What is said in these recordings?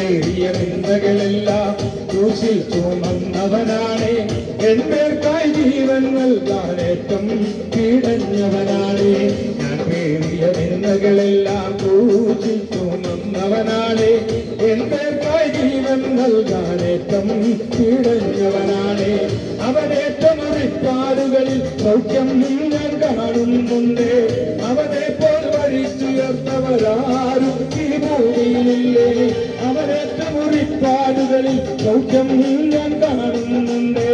നേടിയ നിന്ദകളെല്ലാം ക്രൂശിൽ ചുമന്നവനാണ്. എന്നേർക്കായി ജീവൻ നൽകാനേറ്റം കീടഞ്ഞവനാണ് ഞാൻ നേടിയ നിന്ദകളെല്ലാം ക്രൂശിൽ ചുമന്നവനാണ്. എന്നേർക്കായി ജീവൻ നൽകാനേറ്റം കീടഞ്ഞവനാണ് അവനേറ്റം അറിപ്പാടുകളിൽ സൗഖ്യം ഞാൻ കാണുന്നുണ്ട്. അവനെ പോൽ വഴിച്ചുയർത്തവരാരും ഈ ഭൂമിയിലില്ലേ. അവനേറ്റ മുറിപ്പാടുകളിൽ സൗഖ്യം ഞാൻ കാണുന്നുണ്ട്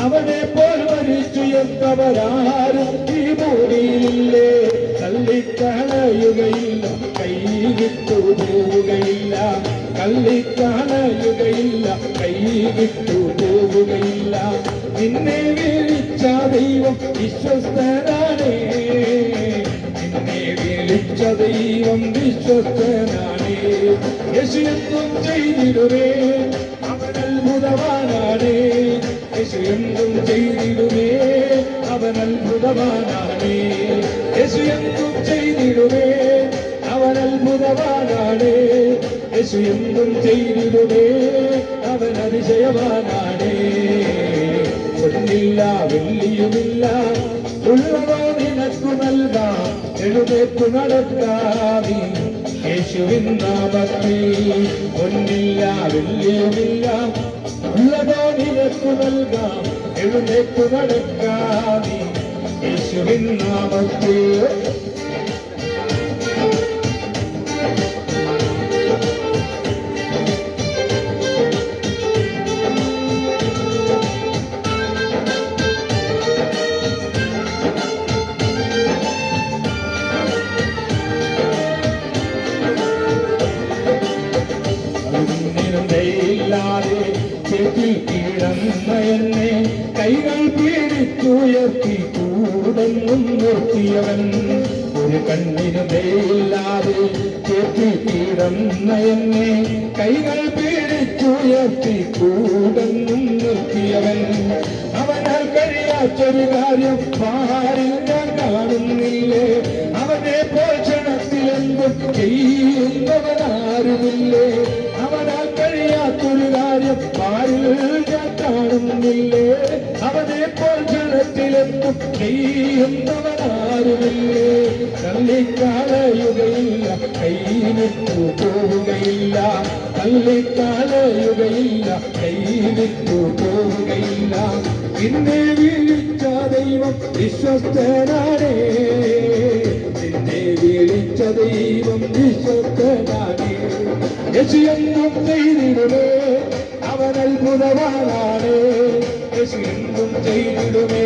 അവനെ പോൽ മരിച്ചുയർത്തവരാരും ഈ ഭൂമിയിലില്ലേ. കള്ളിക്കളയുകയില്ല കൈ വിട്ടു പോവുകയില്ല. കള്ളിക്കളയുകയില്ല കൈ വിട്ടു പോവുകയില്ല. നിന്നെ വിളിച്ച ദൈവം വിശ്വസ്തനാണേ നിന്നെ വിളിച്ച ദൈവം വിശ്വസ്തനാണേ. യശുയെന്തും ചെയ്തിടുമേ അവൻ അത്ഭുതവാനാണേ യശുയെന്തും ചെയ്തിടുമേ അവൻ അത്ഭുതവാനാണേ യശുയെന്തും ചെയ്തിടുമേ അവൻ അത്ഭുതവാനാണേ യേശു എന്തും ചെയ്തിടുമേ അവൻ അതിശയവാനാണ്. ഒന്നില്ല വെള്ളിയുമില്ല. ഉള്ളതോ നിനക്കു നൽകാം എഴുന്നേറ്റു യേശുവിൻ നാമത്തിൽ ഒന്നില്ല വെള്ളിയുമില്ല ഉള്ളതോ നിനക്കു നൽകാം. എഴുന്നേറ്റു നടക്കാവി. യേശുവിൻ നാമത്തിൽ ചെത്തിൽ കിടന്ന കൈകൾ പിടിച്ചുയർത്തി കൂടെന്നും നിർത്തിയവൻ ഒരു കണ്ണിരുതയില്ലാതെ ചേർത്തി കിടന്ന കൈകൾ പിടിച്ചുയർത്തി കൂടെന്നും നിർത്തിയവൻ അവനാൽ കഴിയാത്തൊരു കാര്യം മാറിൽ ഞാൻ കാണുന്നില്ലേ? അവനെ പോഷണത്തിലെന്തും ചെയ്യുന്നവനാരുമില്ലേ? കാണുന്നില്ലേ അവനെ പോഷണത്തിലെന്തും ചെയ്യുന്നവനാരുമില്ലേ? തള്ളിക്കളയുകയില്ല കൈവിട്ടു പോവുകയില്ല. തള്ളിക്കളയുകയില്ല കൈവിട്ടു പോവുകയില്ല. പിന്നെ വിളിച്ച ദൈവം വിശ്വസ്തനാണേ. നിന്നെ വിളിച്ച ദൈവം വിശ്വസ്തനാണേ. യശിയെന്നും ചെയ്തിടുമേ അവൻ അത്ഭുതവാനാണ് ചെയ്തിടുമേ.